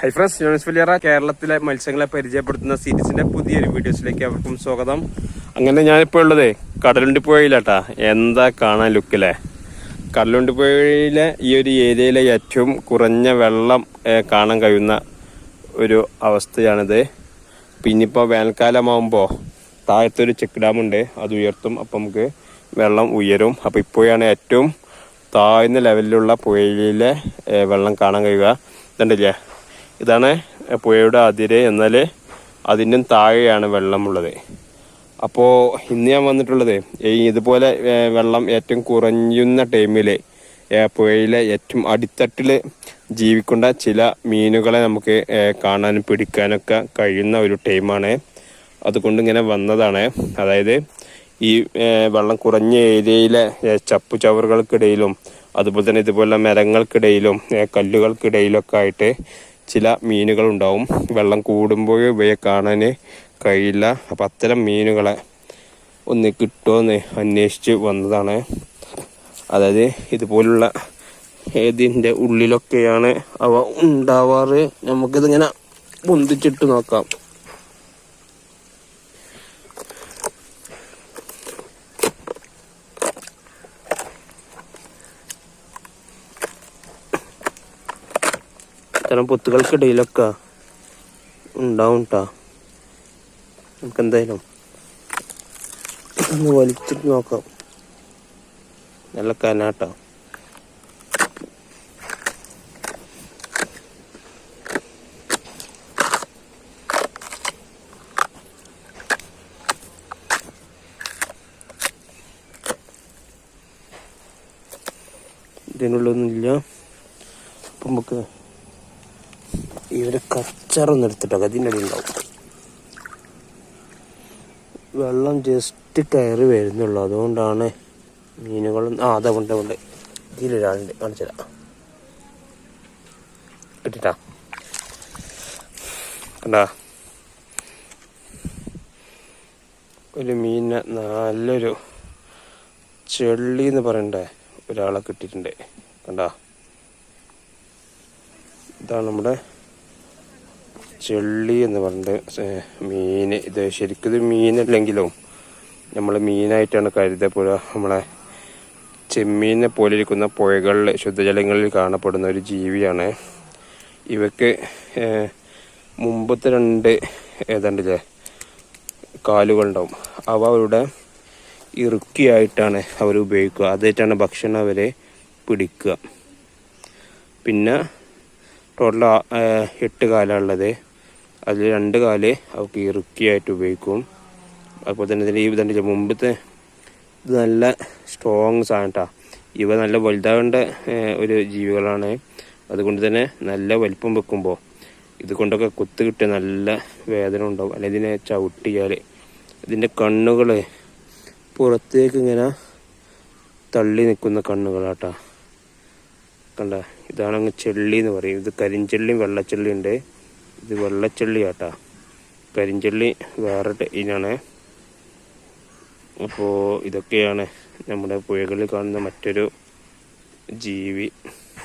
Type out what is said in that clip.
Hi friends Johnis Valiyara കേരളത്തിലെ മത്സ്യങ്ങളെ പരിചയപ്പെടുത്തുന്ന സീരീസിന്റെ പുതിയൊരു വീഡിയോസിലേക്ക് അവർക്കും സ്വാഗതം. അങ്ങനെ ഞാനിപ്പോൾ ഉള്ളത് കടലുണ്ടി പുഴയിലാട്ടാ. എന്താ കാണാൻ ലുക്കിലെ കടലുണ്ടി പുഴയിലെ ഈ ഒരു ഏരിയയിലെ ഏറ്റവും കുറഞ്ഞ വെള്ളം കാണാൻ കഴിയുന്ന ഒരു അവസ്ഥയാണിത്. പിന്നിപ്പോൾ വേനൽക്കാലമാകുമ്പോൾ താഴത്തൊരു ചെക്ക് ഡാമുണ്ട് അത് ഉയർത്തും. അപ്പം നമുക്ക് വെള്ളം ഉയരും. അപ്പോൾ ഇപ്പോഴാണ് ഏറ്റവും താഴ്ന്ന ലെവലിലുള്ള പുഴയിലെ വെള്ളം കാണാൻ കഴിയുക. ഇതുണ്ടല്ലേ ഇതാണ് പുഴയുടെ അതിര് എന്നാൽ അതിന്റെ താഴെയാണ് വെള്ളമുള്ളത്. അപ്പോൾ ഇന്ന് ഞാൻ വന്നിട്ടുള്ളത് ഈ ഇതുപോലെ വെള്ളം ഏറ്റവും കുറഞ്ഞുന്ന ടൈമിൽ പുഴയിലെ ഏറ്റവും അടിത്തട്ടിൽ ജീവിക്കേണ്ട ചില മീനുകളെ നമുക്ക് കാണാനും പിടിക്കാനൊക്കെ കഴിയുന്ന ഒരു ടൈമാണ്. അതുകൊണ്ട് ഇങ്ങനെ വന്നതാണ്. അതായത് ഈ വെള്ളം കുറഞ്ഞ ഏരിയയിലെ ചപ്പു ചവറുകൾക്കിടയിലും അതുപോലെ തന്നെ ഇതുപോലെ മരങ്ങൾക്കിടയിലും കല്ലുകൾക്കിടയിലൊക്കെ ആയിട്ട് ചില മീനുകളുണ്ടാവും. വെള്ളം കൂടുമ്പോൾ ഇവയെ കാണാൻ കഴിയില്ല. അപ്പം അത്തരം മീനുകളെ ഒന്ന് കിട്ടുമെന്ന് അന്വേഷിച്ച് വന്നതാണ്. അതായത് ഇതുപോലുള്ള ഏതിന്റെ ഉള്ളിലൊക്കെയാണ് അവ ഉണ്ടാവാറ്. നമുക്കിതിങ്ങനെ പൊന്തിച്ചിട്ട് നോക്കാം. ഇത്തരം പൊത്തുകൾക്കിടയിലൊക്കെ ഉണ്ടാവും കേട്ടാ നമുക്ക് എന്തായാലും വലിച്ചിട്ട് നോക്കാം. നല്ല കനാട്ടോ. ഇതിനുള്ളൊന്നുമില്ല. അപ്പം നമുക്ക് ഇവരെ കച്ചറൊന്നും എടുത്തിട്ടോ അതിന്റെ അടി ഉണ്ടാവും വെള്ളം ജസ്റ്റ് കയറി വരുന്നുള്ളൂ. അതുകൊണ്ടാണ് മീനുകളും ആ അതെ കൊണ്ട് കൊണ്ട്. ഇതിലൊരാളുണ്ട് കാണിച്ചതാ കിട്ടിട്ടാ കണ്ടാ? ഒരു മീനിനെ നല്ലൊരു ചെള്ളി എന്ന് പറയണ്ടേ? ഒരാളെ കിട്ടിയിട്ടുണ്ട്. കണ്ടാ? ഇതാണ് നമ്മുടെ ചെള്ളി എന്ന് പറഞ്ഞിട്ട് മീൻ ഇത് ശരിക്കും ഇത് മീനല്ലെങ്കിലും നമ്മൾ മീനായിട്ടാണ് കരുതപ്പെടുക നമ്മളെ ചെമ്മീനെ പോലെ ഇരിക്കുന്ന പുഴകളിൽ ശുദ്ധജലങ്ങളിൽ കാണപ്പെടുന്ന ഒരു ജീവിയാണ്. ഇവയ്ക്ക് മുമ്പത്തെ രണ്ട് ഏതാണ്ടില്ലേ കാലുകളുണ്ടാവും. അവ അവരുടെ ഇറുക്കിയായിട്ടാണ് അവർ ഉപയോഗിക്കുക. അതായിട്ടാണ് ഭക്ഷണം അവരെ പിടിക്കുക. പിന്നെ ടോട്ടൽ എട്ട് കാലുള്ളത് അതിൽ രണ്ട് കാൽ അവർക്ക് ഇറുക്കിയായിട്ട് ഉപയോഗിക്കും. അതുപോലെ തന്നെ ഇതിന്റെ ഈ ഇതുണ്ട് മുമ്പത്തെ ഇത് നല്ല സ്ട്രോങ് സാധനം ഇവ നല്ല വലുതാവേണ്ട ഒരു ജീവികളാണ്. അതുകൊണ്ട് തന്നെ നല്ല വലിപ്പം വെക്കുമ്പോൾ ഇത് കൊണ്ടൊക്കെ കുത്ത് കിട്ടിയ നല്ല വേദന ഉണ്ടാവും. അല്ലെങ്കിൽ ഇതിനെ ചവിട്ടിയാൽ ഇതിന്റെ കണ്ണുകൾ പുറത്തേക്ക് ഇങ്ങനെ തള്ളി നിൽക്കുന്ന കണ്ണുകളാട്ടാ കണ്ട ഇതാണ് അങ്ങ് ചെള്ളി എന്ന് പറയും. ഇത് കരിഞ്ചെള്ളിയും വെള്ളച്ചെള്ളിയും ഉണ്ട് ഇത് വെള്ളച്ചെള്ളി ആട്ടാ കരിഞ്ചെള്ളി വേറെ ഇനാണ്. അപ്പോൾ ഇതൊക്കെയാണ് നമ്മുടെ പുഴകളിൽ കാണുന്ന മറ്റൊരു ജീവി.